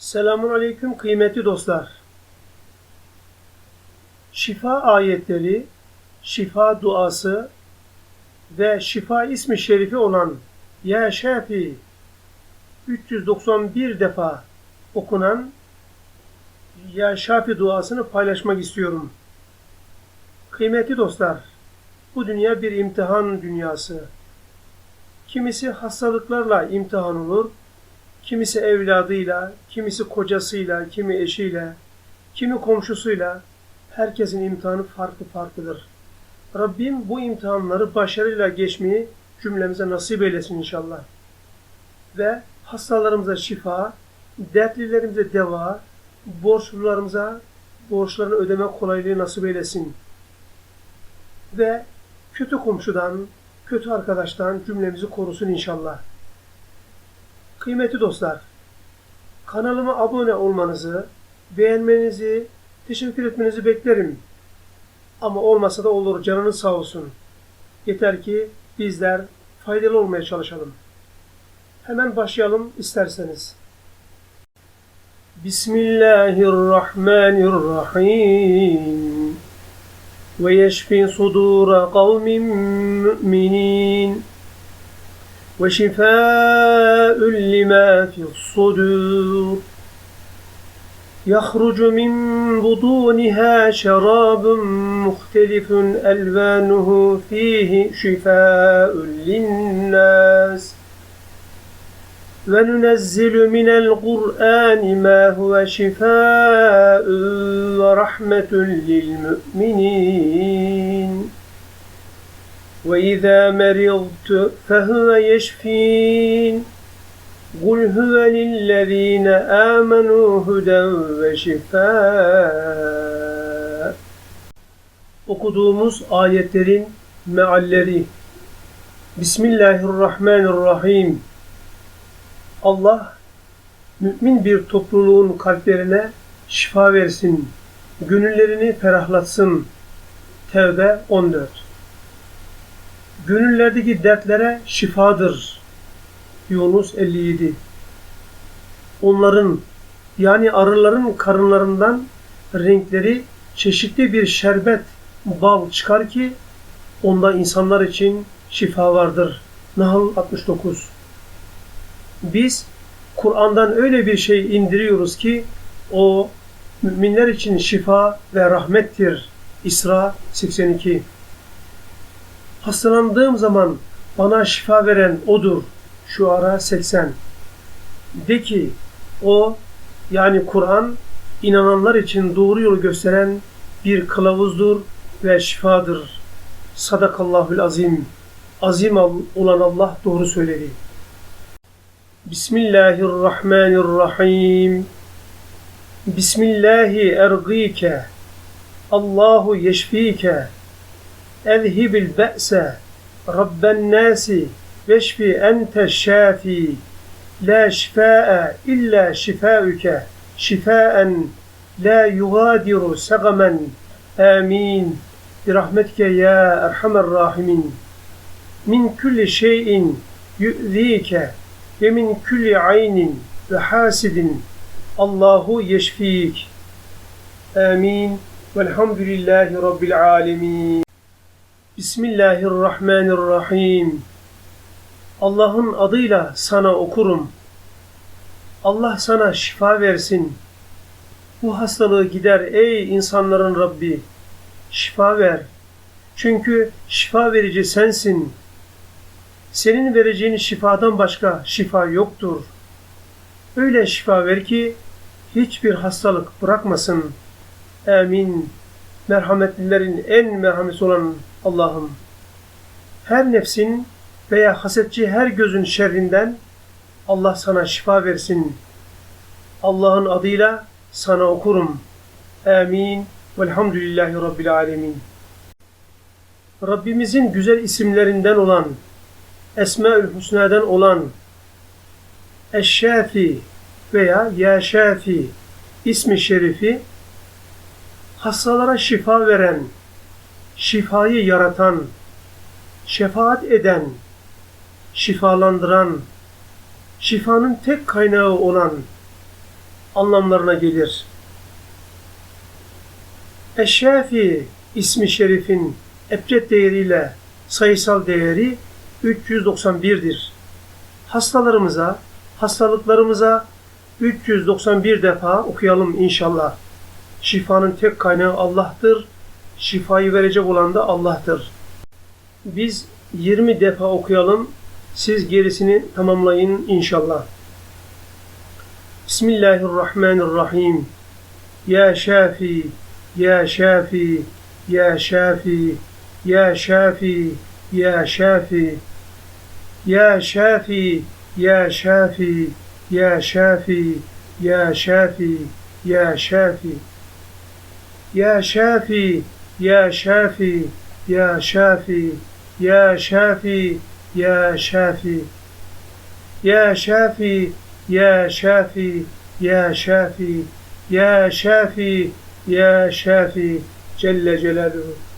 Selamun Aleyküm kıymetli dostlar. Şifa ayetleri, şifa duası ve şifa ismi şerifi olan Ya Şafi 391 defa okunan Ya Şafi duasını paylaşmak istiyorum. Kıymetli dostlar, bu dünya bir imtihan dünyası. Kimisi hastalıklarla imtihan olur, Kimisi evladıyla, kimisi kocasıyla, kimi eşiyle, kimi komşusuyla herkesin imtihanı farklı farklıdır. Rabbim bu imtihanları başarıyla geçmeyi cümlemize nasip eylesin inşallah. Ve hastalarımıza şifa, dertlilerimize deva, borçlularımıza borçlarını ödeme kolaylığı nasip eylesin. Ve kötü komşudan, kötü arkadaştan cümlemizi korusun inşallah. Kıymetli dostlar, kanalıma abone olmanızı, beğenmenizi, teşekkür etmenizi beklerim. Ama olmasa da olur, canınız sağ olsun. Yeter ki bizler faydalı olmaya çalışalım. Hemen başlayalım isterseniz. Bismillahirrahmanirrahim. Ve yeşfi sudura kavmin mü'minin. وشفاء لما في الصدور. يخرج من بطونها شراب مختلف ألوانه فيه شفاء للناس. وننزل من القرآن ما هو شفاء ورحمة للمؤمنين. وإذا مرضت فهو يشفين قل هو للذين آمنوا هدى وشفاء Okuduğumuz ayetlerin mealleri Bismillahirrahmanirrahim Allah mümin bir topluluğun kalplerine şifa versin, gönüllerini ferahlatsın. Tevbe 14 Gönüllerdeki dertlere şifadır. Yunus 57 Onların yani arıların karınlarından renkleri çeşitli bir şerbet, bal çıkar ki onda insanlar için şifa vardır. Nahl 69 Biz Kur'an'dan öyle bir şey indiriyoruz ki o müminler için şifa ve rahmettir. İsra 82 Hastalandığım zaman bana şifa veren O'dur. Şu ara 80. De ki O yani Kur'an inananlar için doğru yolu gösteren bir kılavuzdur ve şifadır. Sadakallahül azim. Azim olan Allah doğru söyledi. Bismillahirrahmanirrahim. Bismillahi ergike. Allahu yeşfike. أذهب البأس رب الناس واشفي أنت الشافي. لا شفاء إلا شفاؤك شفاء لا يغادر سقما آمين. برحمتك يا أرحم الراحمين. من كل شيء يؤذيك ومن كل عين وحاسد الله يشفيك. آمين. والحمد لله رب العالمين. Bismillahirrahmanirrahim. Allah'ın adıyla sana okurum. Allah sana şifa versin. Bu hastalığı gider ey insanların Rabbi. Şifa ver. Çünkü şifa verici sensin. Senin vereceğin şifadan başka şifa yoktur. Öyle şifa ver ki hiçbir hastalık bırakmasın. Amin. Merhametlilerin en merhamesi olan Allah'ım her nefsin veya hasetçi her gözün şerrinden Allah sana şifa versin. Allah'ın adıyla sana okurum. Amin. Velhamdülillahi Rabbil alemin. Rabbimizin güzel isimlerinden olan, Esma-ül Hüsna'dan olan Eşşafi veya Ya ismi şerifi hastalara şifa veren, şifayı yaratan, şefaat eden, şifalandıran, şifanın tek kaynağı olan, anlamlarına gelir. Eşşafi ismi şerifin ebced değeriyle sayısal değeri 391'dir. Hastalarımıza, hastalıklarımıza 391 defa okuyalım inşallah. Şifanın tek kaynağı Allah'tır. Şifayı verecek olan da Allah'tır. Biz 20 defa okuyalım. Siz gerisini tamamlayın inşallah. Bismillahirrahmanirrahim. Ya Şafi, Ya Şafi, Ya Şafi, Ya Şafi, Ya Şafi. Ya Şafi, Ya Şafi, Ya Şafi, Ya Şafi, Ya Şafi. Ya Şafi, Ya Şafi, Ya Şafi, Ya Şafi, Ya Şafi. Ya Şafi, Ya Şafi, Ya Şafi, Ya Şafi, Ya Şafi, Celle Celaluhu.